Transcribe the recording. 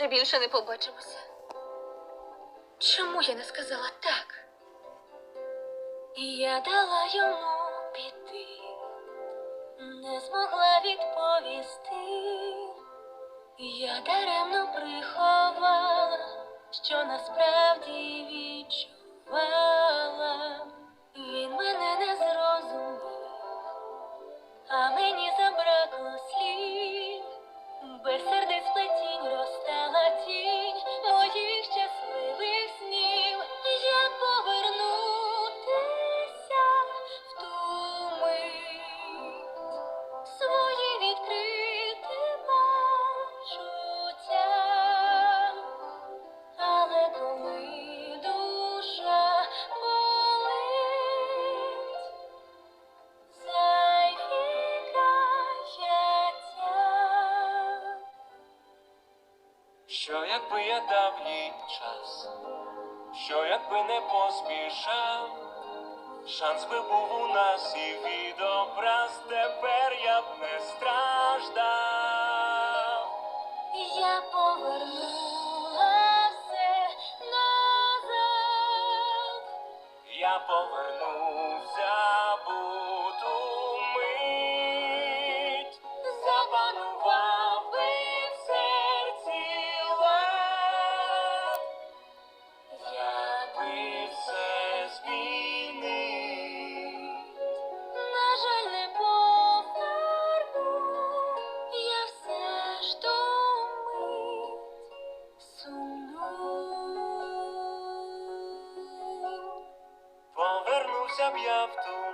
Вже більше не побачимося. Чому я не сказала так? І я дала йому піти, не змогла відповісти. Я даремно приховала, що насправді Що якби я дав їй час, що якби не поспішав, шанс би був у нас і відобраз, тепер я б не страждав. Я повернула все назад. Я повернувся буту думить сумну. Повернувся б я в ту